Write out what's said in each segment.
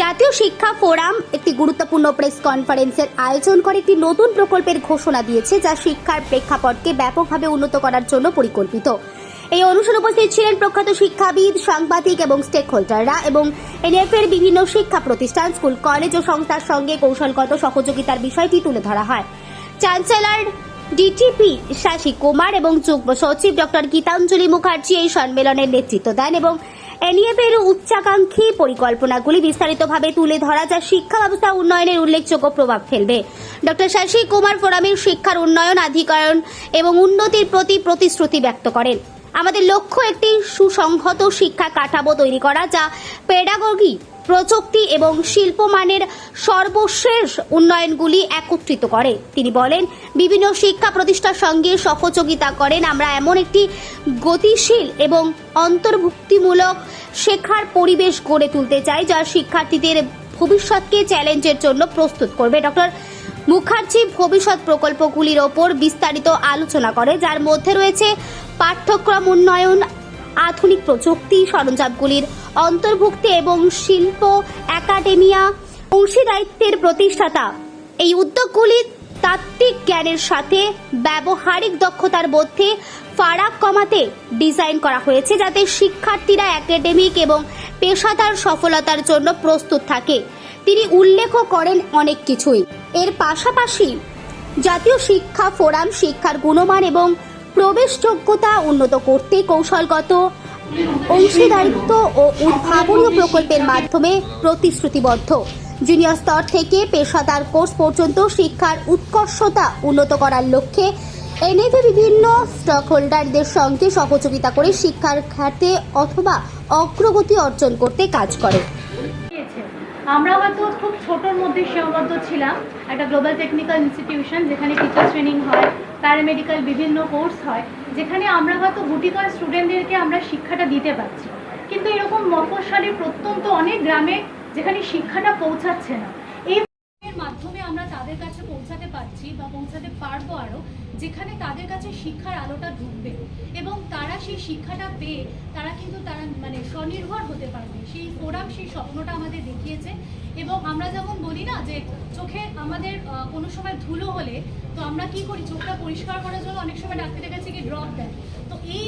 জাতীয় শিক্ষা ফোরাম একটি গুরুত্বপূর্ণ প্রেস কনফারেন্সের আয়োজন করে একটি নতুন প্রকল্পের ঘোষণা দিয়েছে, যা শিক্ষার প্রেক্ষাপটকে ব্যাপকভাবে উন্নত করার জন্য পরিকল্পিত। এই অনুষ্ঠানে উপস্থিত ছিলেন প্রখ্যাত শিক্ষাবিদ, সাংবাদিক এবং স্টেক হোল্ডাররা এবং এনএফের বিভিন্ন শিক্ষা প্রতিষ্ঠান, স্কুল, কলেজ ও সংস্থার সঙ্গে কৌশলগত সহযোগিতার বিষয়টি তুলে ধরা হয়। চ্যান্সেলর ডিটিপি শাশী কুমার এবং যুগ্ম সচিব ডক্টর গীতাঞ্জলি মুখার্জি এই সম্মেলনের নেতৃত্ব দেন এবং এনইএফ এর উচ্চাকাঙ্ক্ষী পরিকল্পনাগুলি বিস্তারিতভাবে তুলে ধরা যা শিক্ষা ব্যবস্থা উন্নয়নের উল্লেখযোগ্য প্রভাব ফেলবে। ডক্টর শশী কুমার ফোরামের শিক্ষার উন্নয়ন আধিকারণ এবং উন্নতির প্রতি প্রতিশ্রুতি ব্যক্ত করেন। আমাদের লক্ষ্য একটি সুসংহত শিক্ষা কাঠামো তৈরি করা যা পেডাগগি প্রযুক্তি এবং শিল্পমানের সর্বশেষ উন্নয়নগুলি একত্রিত করে। তিনি বলেন, বিভিন্ন শিক্ষা প্রতিষ্ঠার সঙ্গে সহযোগিতা করেন। আমরা এমন একটি গতিশীল এবং অন্তর্ভুক্তিমূলক শেখার পরিবেশ গড়ে তুলতে চাই, যা শিক্ষার্থীদের ভবিষ্যৎকে চ্যালেঞ্জের জন্য প্রস্তুত করবে। ডক্টর মুখার্জি ভবিষ্যৎ প্রকল্পগুলির ওপর বিস্তারিত আলোচনা করে, যার মধ্যে রয়েছে পাঠ্যক্রম উন্নয়ন আধুনিক প্রযুক্তি সরঞ্জামগুলির অন্তর্ভুক্তি এবং শিল্প একাডেমিয়া অংশীদারিত্বের প্রতিষ্ঠাতা। এই উদ্যোগগুলি তাত্ত্বিক জ্ঞানের সাথে ব্যবহারিক দক্ষতার মধ্যে ফারাক কমাতে ডিজাইন করা হয়েছে যাতে শিক্ষার্থীরা একাডেমিক এবং পেশাদার সফলতার জন্য প্রস্তুত থাকে। তিনি উল্লেখও করেন অনেক কিছুই। এর পাশাপাশি জাতীয় শিক্ষা ফোরাম শিক্ষার গুণমান এবং প্রবেশযোগ্যতা উন্নত করতে কৌশলগত, অংশীদারিত্ব ও উদ্ভাবনীয় প্রকল্পের মাধ্যমে প্রতিশ্রুতিবদ্ধ জুনিয়র স্তর থেকে পেশাদার কোর্স পর্যন্ত শিক্ষার উৎকর্ষতা উন্নত করার লক্ষ্যে এনএফে বিভিন্ন স্টক হোল্ডারদের সঙ্গে সহযোগিতা করে শিক্ষার খাতে অথবা অগ্রগতি অর্জন করতে কাজ করে। আমরা হয়তো খুব ছোটোর মধ্যে সীমাবদ্ধ ছিলাম। একটা গ্লোবাল টেকনিক্যাল ইনস্টিটিউশন যেখানে টিচার ট্রেনিং হয় প্যারামেডিক্যাল বিভিন্ন কোর্স হয়, যেখানে আমরা হয়তো গুটিকয় স্টুডেন্টদেরকে আমরা শিক্ষাটা দিতে পারছি। কিন্তু এরকম মফস্বলের প্রত্যন্ত অনেক গ্রামে যেখানে শিক্ষাটা পৌঁছাচ্ছে না। এই মাধ্যমে আমরা তাদের কাছে পৌঁছাতে পারছি বা পৌঁছাতে পারব আরও যেখানে তাদের কাছে শিক্ষার আলোটা ঢুকবে এবং তারা সেই শিক্ষাটা পেয়ে তারা কিন্তু তারা মানে স্বনির্ভর হতে পারবে। সেই ফোরাম, সেই স্বপ্নটা আমাদের দেখিয়েছে এবং আমরা যেমন বলি না যে চোখে আমাদের কোনো সময় ধুলো হলে তো আমরা কি করি? চোখটা পরিষ্কার করার জন্য অনেক সময় ডাক্তারের কাছে গিয়ে ড্রপ দেয়। তো এই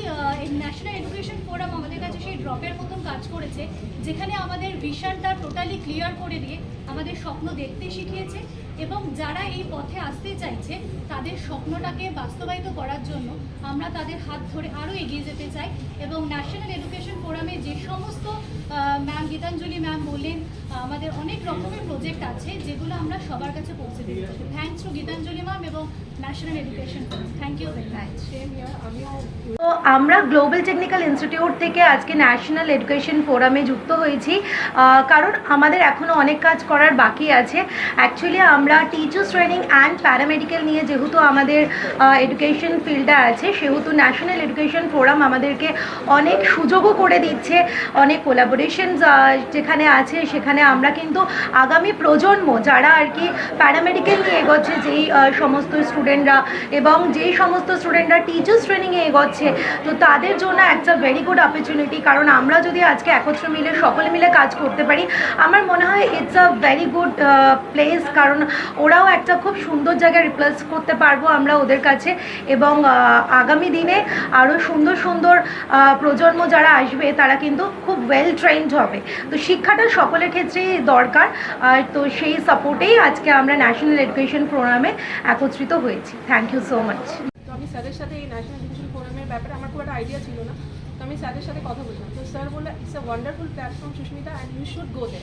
ন্যাশনাল এডুকেশন ফোরাম আমাদের কাছে সেই ড্রপের মতন কাজ করেছে, যেখানে আমাদের ভিশনটা টোটালি ক্লিয়ার করে দিয়ে আমাদের স্বপ্ন দেখতে শিখিয়েছে। এবং যারা এই পথে আসতে চাইছে, তাদের স্বপ্নটাকে বাস্তবায়িত করার জন্য আমরা তাদের হাত ধরে আরও এগিয়ে যেতে চাই এবং ন্যাশনাল এডুকেশন ফোরামে যে সমস্ত ম্যাম গীতাঞ্জলি ম্যাম বললেন আমাদের অনেক রকমের প্রজেক্ট আছে যেগুলো আমরা সবার কাছে পৌঁছে দিতে চাই। থ্যাংকস টু গীতাঞ্জলি ম্যাম এবং national education forum thank you very much তো আমরা গ্লোবাল টেকনিক্যাল ইনস্টিটিউট থেকে আজকে ন্যাশনাল এডুকেশন ফোরামে যুক্ত হয়েছি। কারণ আমাদের এখনও অনেক কাজ করার বাকি আছে। অ্যাকচুয়ালি আমরা টিচার্স ট্রেনিং অ্যান্ড প্যারামেডিক্যাল নিয়ে যেহেতু আমাদের এডুকেশন ফিল্ডে আছে সেহেতু ন্যাশনাল এডুকেশন ফোরাম আমাদেরকে অনেক সুযোগও করে দিচ্ছে। অনেক কোলাবোরেশন যেখানে আছে সেখানে আমরা কিন্তু আগামী প্রজন্ম যারা আর কি প্যারামেডিক্যাল নিয়ে এগোচ্ছে, যেই সমস্ত স্টুডেন্টরা এবং যেই সমস্ত স্টুডেন্টরা টিচার্স ট্রেনিংয়ে এগোচ্ছে, তো তাদের জন্য একটা ভেরি গুড অপরচুনিটি কারণ আমরা যদি আজকে একত্র মিলে, সকলে মিলে কাজ করতে পারি, আমার মনে হয় it's a very good place কারণ ওরাও একটা খুব সুন্দর জায়গায় রিপ্লেস করতে পারব আমরা ওদের কাছে এবং আগামী দিনে আরও সুন্দর সুন্দর প্রজন্ম যারা আসবে, তারা কিন্তু খুব ওয়েল ট্রেন্ড হবে। তো শিক্ষাটা সকলের ক্ষেত্রেই দরকার। আর তো সেই সাপোর্টেই আজকে আমরা ন্যাশনাল এডুকেশন ফোরামে একত্রিত হয়েছি। থ্যাংক ইউ সো মাচ আমি স্যারের সাথে এই ন্যাশনাল এডুকেশন ফোরামের ব্যাপারে আমার খুব একটা আইডিয়া ছিল না। তো আমি স্যারের সাথে কথা বললাম তো স্যার বলল it's a wonderful platform Sushmita and you should go there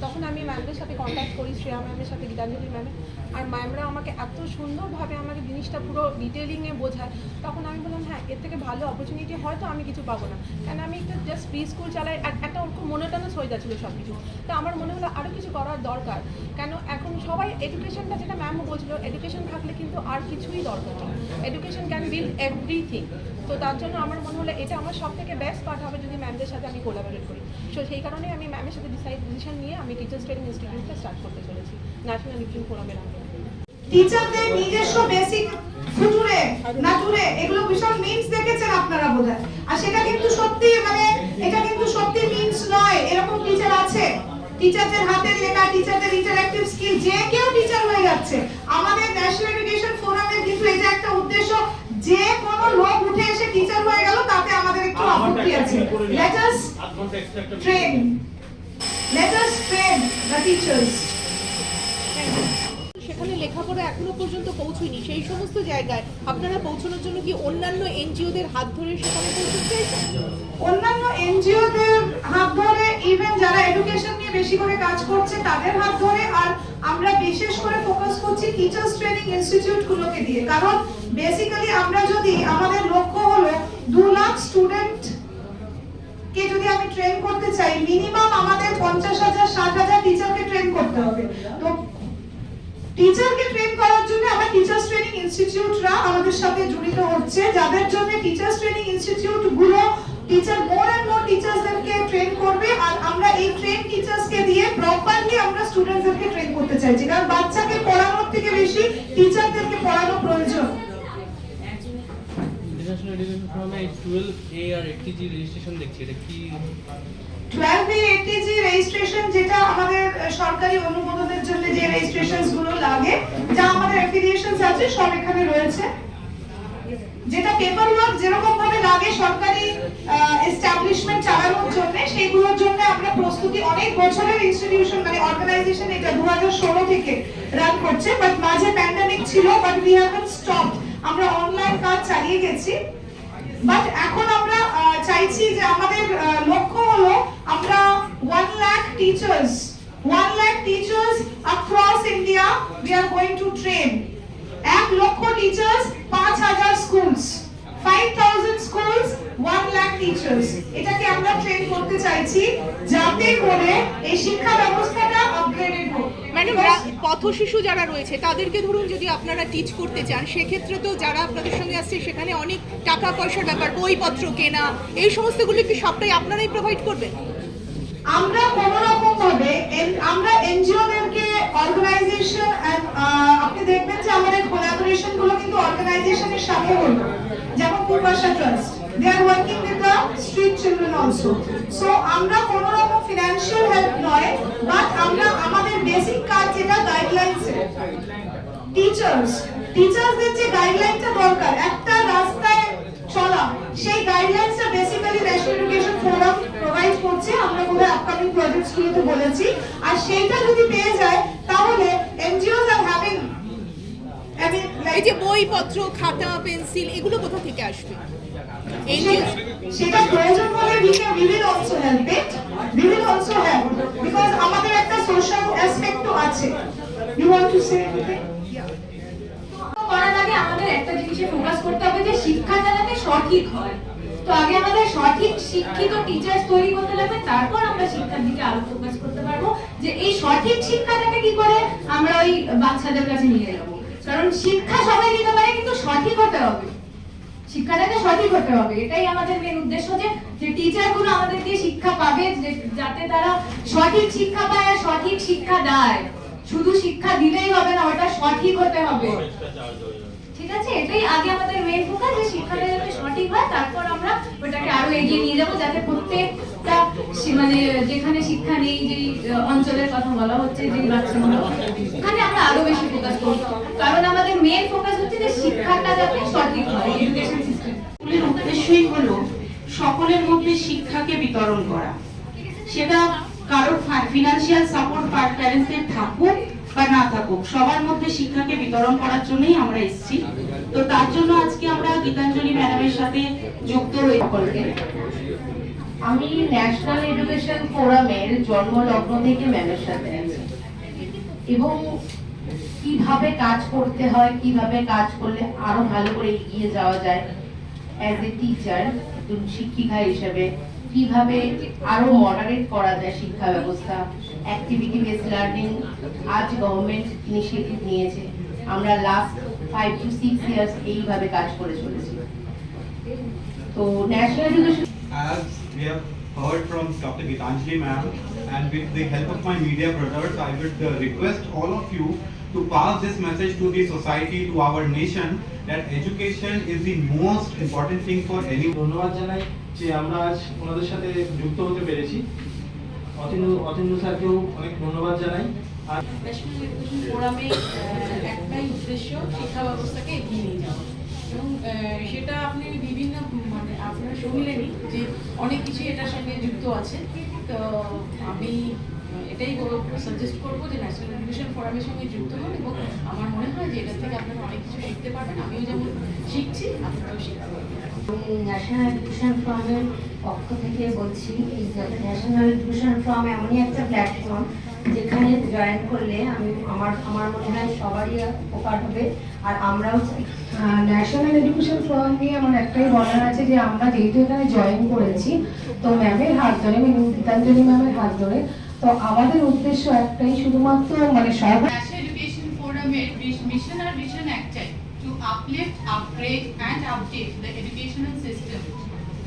তখন আমি ম্যামদের সাথে কন্ট্যাক্ট করি, শ্রেয়া ম্যামের সাথে, গীতাঞ্জলি ম্যামে আর ম্যামরা আমাকে এত সুন্দরভাবে আমাকে জিনিসটা পুরো ডিটেলিংয়ে বোঝায়। তখন আমি বললাম হ্যাঁ এর থেকে ভালো অপরচুনিটি হয়তো আমি কিছু পাবো না। কেন, আমি একটা জাস্ট প্রি স্কুল চালাই এক- একটা ওরকম মনোটানাস হয়ে যাচ্ছিল সব কিছু তো আমার মনে হলো আরও কিছু করার দরকার। কেন, এখন সবাই এডুকেশনটা যেটা ম্যামও বলছিল এডুকেশন থাকলে কিন্তু আর কিছুই দরকার এডুকেশন ক্যান বিল্ড এভরিথিং তো তার জন্য আমার মনে হলো এটা আমার সব থেকে বেস্ট পার্ট হবে যদি ম্যামদের সাথে আমি কোলাবোরেট করি। সো সেই কারণে আমি ম্যামের সাথে ডিসাইড ডিসিশন নিয়ে আমি টিচার্স ট্রেনিং ইনস্টিটিউটটা স্টার্ট করতে চলেছি ন্যাশনাল এডুকেশন ফোরামের আগে টিচারদের নিজস্ব বেসিক ফুটুরে নাটুরে, এগুলো বিশাল মিমস দেখেছেন আপনারা বোধহয়। আর সেটা কিন্তু সত্যি মানে এটা কিন্তু সত্যি মিমস নয়, এরকম টিচার আছে। টিচারদের হাতের লেখা টিচারদের ইন্টারঅ্যাক্টিভ স্কিল যে কেউ টিচার হয়ে যাচ্ছে। আমাদের ন্যাশনাল এডুকেশন ফোরামের কিন্তু এটা একটা উদ্দেশ্য যে কোনো লোক উঠে এসে টিচার হয়ে গেল তাতে আমাদের একটু আপত্তি আছে। Let us train let us train the teachers সেখানে লেখাপড়া এখনও পর্যন্ত পৌঁছয়নি। সেই সমস্ত জায়গায় আপনারা পৌঁছানোর জন্য কি অন্যান্য এনজিওদের হাত ধরে সেখানে পৌঁছতে চাইছেন? অন্যান্য এনজিওদের হাত ধরে ইভেন যারা এডুকেশন নিয়ে বেশি করে কাজ করছে তাদের হাত ধরে। আর আমরা বিশেষ করে ফোকাস করছি টিচার্স ট্রেনিং ইনস্টিটিউট গুলোকে দিয়ে। কারণ বেসিক্যালি আমরা যদি, আমাদের লক্ষ্য হলো দু লাখ স্টুডেন্ট কে যদি আমি ট্রেন করতে চাই মিনিমাম আমাদের পঞ্চাশ হাজার, ষাট হাজার টিচারকে ট্রেন করতে হবে। তো টিচারকে ট্রেন করার জন্য আমরা টিচার্স ট্রেনিং ইনস্টিটিউটরা আমাদের সাথে জড়িত হচ্ছে। যাদের জন্য টিচার্স ট্রেনিং ইনস্টিটিউটগুলো টিচার মোর এন্ড মোর টিচার্সদেরকে ট্রেন করবে, আর আমরা এই ট্রেন টিচার্সকে দিয়ে প্রপারলি আমরা স্টুডেন্টসদেরকে ট্রেন করতে চাইছি কারণ বাচ্চাকে পড়ানোর থেকে বেশি টিচারদেরকে পড়ানো প্রয়োজন। ইন্টারন্যাশনাল এডুকেশন ফোরামে টুয়েলভ এ আর এইটটি রেজিস্ট্রেশন দেখছি, এটা কি? 12 এ এটিজি রেজিস্ট্রেশন যেটা আমাদের সরকারি অনুমোদনের জন্য যে রেজিস্ট্রেশনসগুলো লাগে, যা আমাদের অ্যাফিলিয়েশনস আছে, সব এখানে রয়েছে। যেটা পেপার ওয়ার্ক যেরকম ভাবে লাগে সরকারি এস্টাবলিশমেন্ট চালানোর জন্য, সেইগুলোর জন্য আমরা প্রস্তুতি অনেক বছরের ইনস্টিটিউশন মানে অর্গানাইজেশন এটা 2016 থেকে রান করছে বাট মাঝে প্যান্ডেমিক ছিল বাট উই হ্যাভেন্ট স্টপ আমরা অনলাইন কাজ চালিয়ে গেছি। বাট এখন আমরা চাইছি যে আমাদের লক্ষ্য হলো আমরা one lakh teachers one lakh teachers across India we are going to train এক লক্ষ টিচার্স পাঁচ হাজার schools five thousand schools one lakh teachers এটাকে আমরা ট্রেন করতে চাইছি যাতে করে এই শিক্ষা ব্যবস্থাটা আপগ্রেডেড হোক। ম্যাডাম পথ শিশু যারা রয়েছে তাদেরকে ধরুন যদি আপনারা টিচ করতে চান সেক্ষেত্রে তো যারা আপনাদের সঙ্গে আসছে সেখানে অনেক টাকা পয়সার ব্যাপার বইপত্র কেনা এই সমস্তগুলো কি সবটাই আপনারাই প্রোভাইড করবেন? আমরা কোন রকম ভাবে আমরা এনজিওদেরকে অর্গানাইজেশন আপনি দেখবেন যে আমাদের কোলাবোরেশনগুলো কিন্তু অর্গানাইজেশনের সাথে হলো। যেমন Purbasha trust they working with the street children also so আমরা কোন ফিনান্সিয়াল হেল্প নয় বাট আমাদের বেসিক কাজ যেটা গাইডলাইন্স টিচার্স টিচার্সদের যে গাইডলাইনটা দরকার, একটা রাস্তায় চলা, সেই গাইডলাইনসটা basically national education forum provide করছে, আমরা বোধহয় আপকামিং প্রজেক্টস গুলোতে বলেছি, আর সেইটা যদি পেয়ে যায়, তাহলে NGOs are having I mean এই যে বইপত্র খাতা পেন্সিল এগুলো কোথা থেকে আসবে? সেটা প্রয়োজন হলে we can we will also help it. We will also help because আমাদের একটা সোশ্যাল অ্যাসপেক্টও আছে। Want to say anything? করার আগে আমাদের একটা জিনিসে ফোকাস করতে হবে যে শিক্ষাটা যাতে সঠিক হয়। তো আগে আমাদের সঠিক শিক্ষিত টিচার্স তৈরি করতে লাগবে তারপর আমরা শিক্ষার দিকে আরও ফোকাস করতে পারব। যে এই সঠিক শিক্ষাটাকে কি করে আমরা ওই বাচ্চাদের কাছে নিয়ে যাব। কারণ শিক্ষা সবাই দিতে পারে, কিন্তু সঠিক হতে হবে। শিক্ষাটাকে সঠিক হতে হবে, এটাই আমাদের মেন উদ্দেশ্য যে যে টিচারগুলো আমাদের দিয়ে শিক্ষা পাবে যাতে তারা সঠিক শিক্ষা পায় আর সঠিক শিক্ষা দেয়। শুধু শিক্ষা দিলেই হবে না, ওটা সঠিক হতে হবে। ঠিক আছে? এটাই আগে আমাদের মেন ফোকাস যে শিক্ষাটা যাতে সঠিক হয়, তারপর আমরা ওটাকে আরও এগিয়ে নিয়ে যাব যাতে প্রত্যেকটা মানে যেখানে শিক্ষা নেই, যেই অঞ্চলের কথা বলা হচ্ছে যে বাচ্চাগুলো, ওখানে আমরা আরও বেশি ফোকাস করব। কারণ আমাদের মেন ফোকাস হচ্ছে যে শিক্ষাটা যাতে সঠিক হয় এডুকেশন সিস্টেম স্কুলের উদ্দেশ্যই হলো সকলের মধ্যে শিক্ষাকে বিতরণ করা। সেটা কারোর ফিনান্সিয়াল সাপোর্ট প্যারেন্টসদের থাকুক বা না থাকুক, সবার মধ্যে শিক্ষাকে বিতরণ করার জন্যই আমরা এসেছি। তো তার জন্য আজকে আমরা গীতাঞ্জলি ম্যাডামের সাথে যুক্ত সকলকে আমি ন্যাশনাল এডুকেশন ফোরামের জন্মলগ্ন থেকে ম্যামের সাথে আছি। এবং কীভাবে কাজ করতে হয়, কীভাবে কাজ করলে আরও ভালো করে এগিয়ে যাওয়া যায় অ্যাজ এ টিচার শিক্ষিকা হিসেবে কীভাবে আরও মডারেট করা যায় শিক্ষা ব্যবস্থা অ্যাক্টিভিটি বেস লার্নিং আজ গভর্নমেন্ট ইনিশিয়েটিভ নিয়েছে আমরা last five to six years এইভাবে কাজ করে চলেছি তো national education As we have heard from Dr. Gitanjali ma'am, and with the help of my media brothers, I would uh, request all of you to pass this message to the society, to our nation, that education is the most important thing for any ধন্যবাদ জানাই যে আমরা আজ ওনাদের সাথে যুক্ত হতে পেরেছি অতীন্দ্র অতীন্দ্র স্যারকেও অনেক ধন্যবাদ জানাই। আর ন্যাশনাল এডুকেশন ফোরামে একটাই উদ্দেশ্য শিক্ষা ব্যবস্থাকে এগিয়ে নিয়ে যাওয়া। এবং সেটা আপনি বিভিন্ন মানে আপনারা শুনলেনই যে অনেক কিছু এটার সঙ্গে যুক্ত আছে। তো আমি এটাই সাজেস্ট করব যে ন্যাশনাল এডুকেশন ফোরামের সঙ্গে যুক্ত হন এবং আমার মনে হয় যে এটা থেকে আপনারা অনেক কিছু শিখতে পারবেন। আমিও যেমন শিখছি আপনারাও শিখতে পারবেন। ন্যাশনাল এডুকেশন ফ্রমের পক্ষ থেকে বলছি এই ন্যাশনাল এডুকেশন ফ্রম এমনই একটা প্ল্যাটফর্ম যেখানে জয়েন করলে আমি আমার আমার মনে হয় সবারই উপকার হবে। আর আমরাও ন্যাশনাল এডুকেশন ফোরাম নিয়ে আমার একটাই বলার আছে যে আমরা যেহেতু এখানে জয়েন করেছি তো ম্যামের হাত ধরে মানে গীতাঞ্জলি ম্যামের হাত ধরে তো আমাদের উদ্দেশ্য একটাই শুধুমাত্র মানে সব ন্যাশনাল এডুকেশন ফোরামের মিশন আর ভিশন একটাই uplift upgrade and update the educational system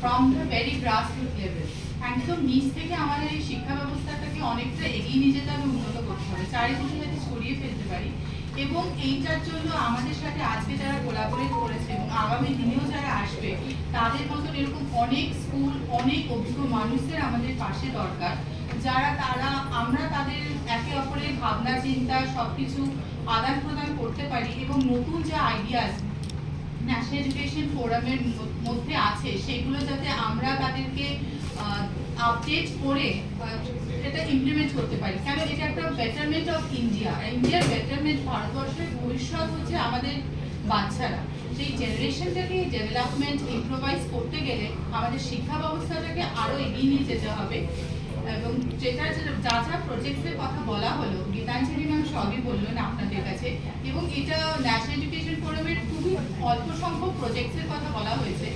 from the very grassroot level একদম নিচ থেকে আমাদের এই শিক্ষা ব্যবস্থাটাকে অনেকটা এগিয়ে নিয়ে যেতে হবে, উন্নত করতে হবে। চারিদিকে যাতে ছড়িয়ে ফেলতে পারি। এবং এইটার জন্য আমাদের সাথে আজকে যারা কোলাবোরেট করেছে এবং আগামী দিনেও যারা আসবে, তাদের মতন এরকম অনেক স্কুল অনেক অভিজ্ঞ মানুষদের আমাদের পাশে দরকার, যারা তারা, আমরা তাদের একে অপরের ভাবনা, চিন্তা, সবকিছু আদান প্রদান পারি এবং নতুন যে আইডিয়াস ন্যাশনাল এডুকেশন ফোরামের মধ্যে আছে, সেগুলো যাতে আমরা তাদেরকে আপডেট করে এটা ইমপ্লিমেন্ট করতে পারি। কেন এটা একটা বেটারমেন্ট অফ ইন্ডিয়া ইন্ডিয়ার বেটারমেন্ট ভারতবর্ষের ভবিষ্যৎ হচ্ছে আমাদের বাচ্চারা। সেই জেনারেশনটাকে ডেভেলপমেন্ট ইম্প্রোভাইজ করতে গেলে আমাদের শিক্ষা ব্যবস্থাটাকে আরও এগিয়ে নিয়ে যেতে হবে। এবং যেটা যা যা প্রজেক্টের কথা বলা হলো, গীতাঞ্জলি ম্যাম সবই বললেন আপনাদের কাছে। এবং এটা ন্যাশনাল এডুকেশন ফোরামের খুবই অল্প সংখ্যক প্রজেক্টের কথা বলা হয়েছে।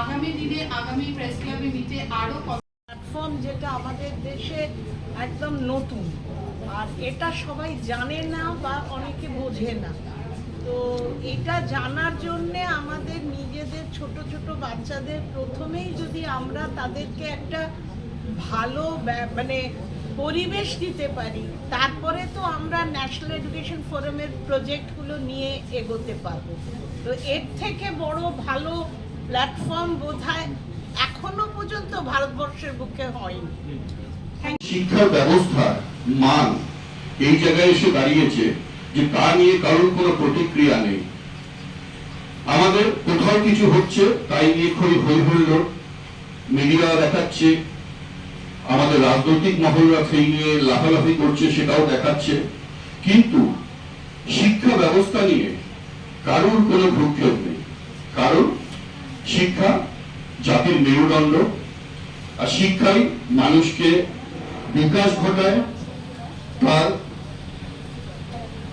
আগামী দিনে, আগামী প্রেস ক্লাবে মিটে আরও প্ল্যাটফর্ম যেটা আমাদের দেশে একদম নতুন। আর এটা সবাই জানে না বা অনেকে বোঝে না। তো এটা জানার জন্যে আমাদের নিজেদের ছোট ছোট বাচ্চাদের প্রথমেই যদি আমরা তাদেরকে একটা ভালো মানে পরিবেশ দিতে পারি, তারপরে তো আমরা ন্যাশনাল এডুকেশন ফোরামের প্রজেক্টগুলো নিয়ে এগোতে পারব। তো এর থেকে বড় ভালো প্ল্যাটফর্ম বোধহয় এখনও পর্যন্ত ভারতবর্ষের বুকে হয়নি। শিক্ষার ব্যবস্থার মান, এই জায়গায় এসে দাঁড়িয়েছে যে তা নিয়ে কারোর কোনো প্রতিক্রিয়া নেই। আমাদের কোথাও কিছু হচ্ছে, তাই নিয়ে খুবই হই হল্লোড়। মিডিয়া দেখাচ্ছে আমাদের রাজনৈতিক মহলরা সেই নিয়ে লাফালাফি করছে, সেটাও দেখাচ্ছে। কিন্তু শিক্ষা ব্যবস্থা নিয়ে কারোর কোনো ভ্রুক্ষেপ নেই। কারণ শিক্ষা জাতির মেরুদণ্ড, আর শিক্ষাই মানুষকে বিকাশ ঘটায়, তার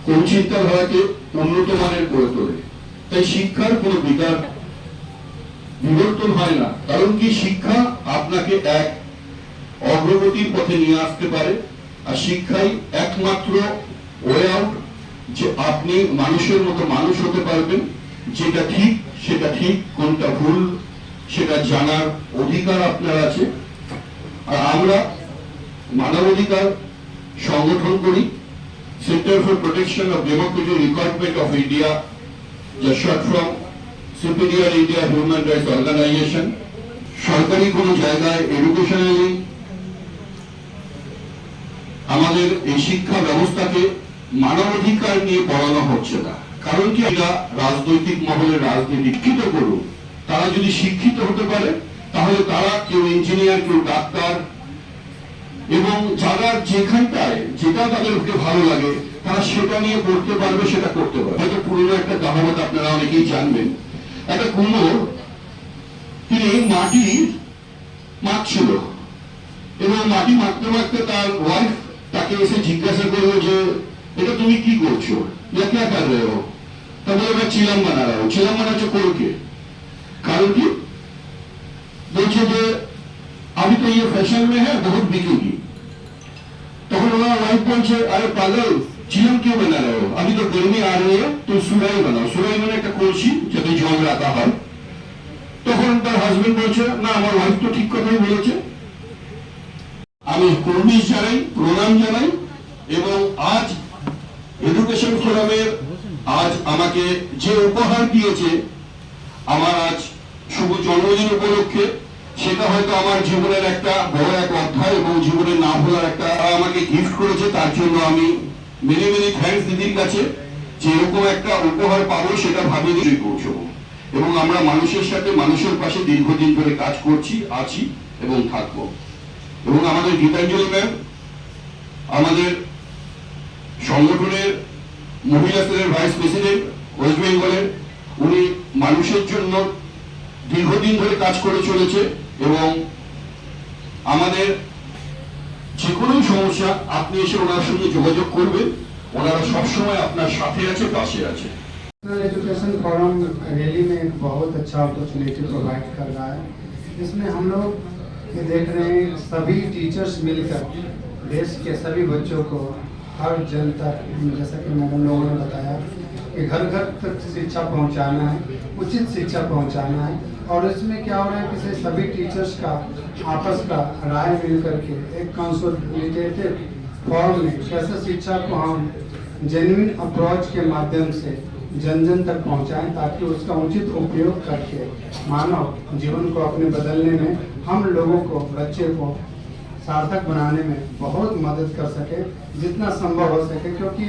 কোন চিন্তাধারাকে উন্নত মানের করে তোলে। তাই শিক্ষার কোনো বিকাশ বিবর্তন হয় না। কারণ কি? শিক্ষা আপনাকে এক অগ্রগতির পথে নিয়ে আসতে পারে। আর শিক্ষাই একমাত্র ওয়ে আউট যে আপনি মানুষের মতো মানুষ হতে পারবেন, যেটা ঠিক, সেটা ঠিক, কোনটা ভুল, সেটা জানার অধিকার আপনার আছে। আর আমরা মানবাধিকার সংগঠন করি centre for protection of democratic requirement of India যা short from superior India human rights organisation সরকারি কোনো জায়গায় এডুকেশনালি আমাদের এই শিক্ষা ব্যবস্থাকে মানবাধিকার নিয়ে পড়ানো হচ্ছে না। কারণ কি এরা রাজনৈতিক মহলে রাজনীতি শিক্ষিত করুন তারা যদি শিক্ষিত হতে পারে, তাহলে তারা কেউ ইঞ্জিনিয়ার কেউ ডাক্তার, এবং যারা যেখানটায় যেটা তাদেরকে ভালো লাগে, তারা সেটা নিয়ে পড়তে পারবে, সেটা করতে পারবে। হয়তো পুরনো একটা কাহাবত আপনারা অনেকেই জানবেন। একটা কুমোর, তিনি মাটির মাখছিল এবং মাটি মাখতে মাখতে তার ওয়াইফ তাকে এসে জিজ্ঞাসা করলো যে এটা তুমি কি করছো या क्या कर रहे हो তা বলে मैं চিলাম বানা रहा हूं চিলাম বানাচ্ছে করকে কারণ কি বলছে যে अभी तो ये फैशन में है बहुत बिकेगी তখন ওনার ওয়াইফ বলছে আরে পাগল চিলাম क्यों बना रहे हो अभी तो गर्मी आ रही है तो सुराई बनाओ सुराई মানে একটা কলসি যাতে জল রাখা হয় তখন তার হাজবেন্ড বলছে না আমার ওয়াইফ তো ঠিক কথাই বলেছে আমি কর্মী জানাই প্রণাম জানাই এবং আজ এডুকেশন ফোরামের আজ আমাকে যে উপহার দিয়েছে, আমার আজ শুভ জন্মদিন উপলক্ষে, সেটা হয়তো আমার জীবনের একটা বড় এক অধ্যায় এবং জীবনের না ভোলার একটা আমাকে গিফট করেছে, তার জন্য আমি মেনি মেনি থ্যাঙ্কস দিদির কাছে, যে এরকম একটা উপহার পাবো সেটা ভাবিনি পৌঁছবো এবং আমরা মানুষের সাথে মানুষের পাশে দীর্ঘদিন ধরে কাজ করছি, আছি এবং থাকব। এবং আমাদের গীতাঞ্জলি ম্যাম আমাদের সংগঠনের মহিলা সেলের ভাইস প্রেসিডেন্ট ওয়েস্ট বেঙ্গলের উনি মানুষের জন্য দীর্ঘদিন ধরে কাজ করে চলেছে এবং আমাদের যে কোনো সমস্যা আপনি এসে ওনার সঙ্গে যোগাযোগ করবেন ওনারা সবসময় আপনার সাথে আছে পাশে আছে नेशनल एजुकेशन फोरम रैली में एक बहुत अच्छा अपॉर्चुनिटी प्रोवाइड कर रहा है इसमें हम लोग ये देख रहे हैं, सभी टीचर्स मिलकर, देश के सभी बच्चों को हर जन तक जैसा कि मैडम लोगों ने बताया, कि घर घर तक शिक्षा पहुंचाना है, उचित शिक्षा पहुंचाना है, और इसमें क्या हो रहा है कि सभी टीचर्स का, आपस का राय मिल करके एक कंसोलिडेटेड फॉर्म में, कैसे शिक्षा को हम जेन्युइन अप्रोच के माध्यम से जन जन तक पहुंचाएँ ताकि उसका उचित उपयोग करके मानव जीवन को अपने बदलने में हम लोगों को, बच्चे को सार्थक बनाने में बहुत मदद कर सके, जितना संभव हो सके, क्योंकि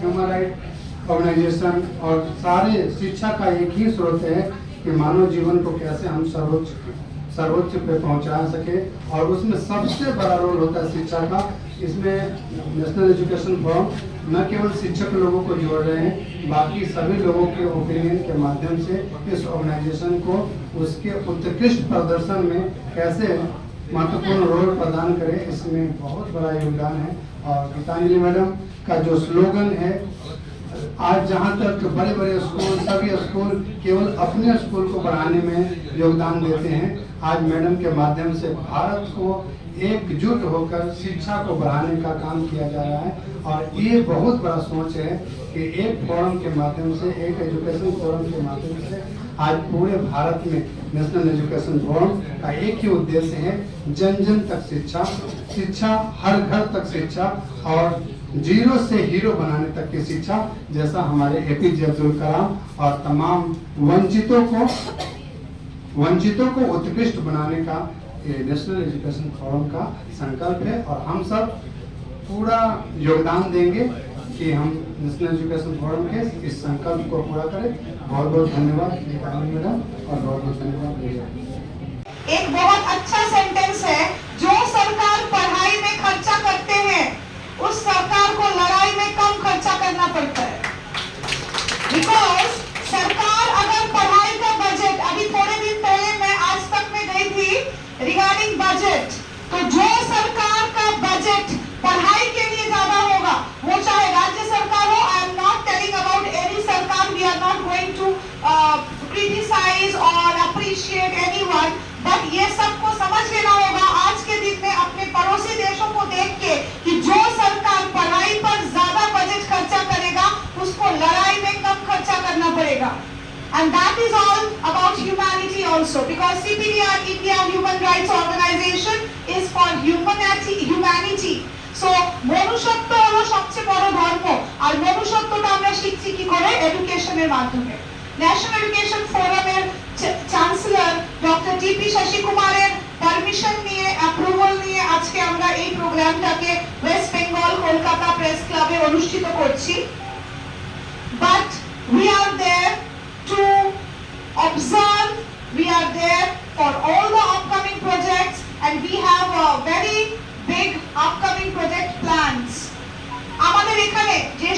ह्यूमन राइट ऑर्गेनाइजेशन और सारे शिक्षा का एक ही स्रोत है कि मानव जीवन को कैसे हम सर्वोच्च सर्वोच्च पे पहुँचा सके। और उसमें सबसे बड़ा रोल होता है शिक्षा का। इसमें नेशनल एजुकेशन फोरम न केवल शिक्षक लोगों को जोड़ रहे हैं, बाकी सभी लोगों के ओपिनियन के माध्यम से इस ऑर्गेनाइजेशन को उसके उत्कृष्ट प्रदर्शन में कैसे महत्वपूर्ण रोल प्रदान करें, इसमें बहुत बड़ा योगदान है। और गीतांजलि मैडम का जो स्लोगन है, आज जहाँ तक बड़े बड़े स्कूल सभी स्कूल केवल अपने स्कूल को बढ़ाने में योगदान देते हैं, आज मैडम के माध्यम से भारत को एकजुट होकर शिक्षा को बढ़ाने का काम किया जा रहा है। और ये बहुत बड़ा सोच है कि एक फोरम के माध्यम से, एक एजुकेशन फोरम के माध्यम से आज पूरे भारत में नेशनल एजुकेशन फोरम का एक ही उद्देश्य है जन जन तक शिक्षा शिक्षा हर घर तक शिक्षा और ज़ीरो से हीरो बनाने तक की शिक्षा, जैसा हमारे एपीजे अब्दुल कलाम और तमाम वंचितों को वंचितों को उत्कृष्ट बनाने का नेशनल एजुकेशन फोरम का संकल्प है और हम सब पूरा योगदान देंगे कि हम नेशनल एजुकेशन फोरम के इस संकल्प को पूरा करें। बहुत बहुत धन्यवाद मैडम, और बहुत बहुत धन्यवाद एक बहुत अच्छा सेंटेंस है, जो सरकार पढ़ाई में खर्चा करते हैं, उस सरकार को लड़ाई में कम खर्चा करना पड़ता है। बिकॉज़ सरकार And that is all about humanity also, because CPDR India Human Rights Organization is for humanity humanity. So, মনুষ্যত্ব হলো সবচেয়ে বড় ধর্ম, আর মনুষ্যত্বটা আমরা শিখছি কি করে? এডুকেশনের মাধ্যমে। ন্যাশনাল এডুকেশন ফোরামের chancellor doctor T P Shashi কুমারের পারমিশন নিয়ে অ্যাপ্রুভাল নিয়ে আজকে আমরা এই প্রোগ্রামটাকে ওয়েস্ট বেঙ্গল কলকাতা প্রেস ক্লাবে অনুষ্ঠিত করছি। But we are there to observe we are there for all the upcoming projects and we have a very big upcoming project plans আমাদের এখানে যে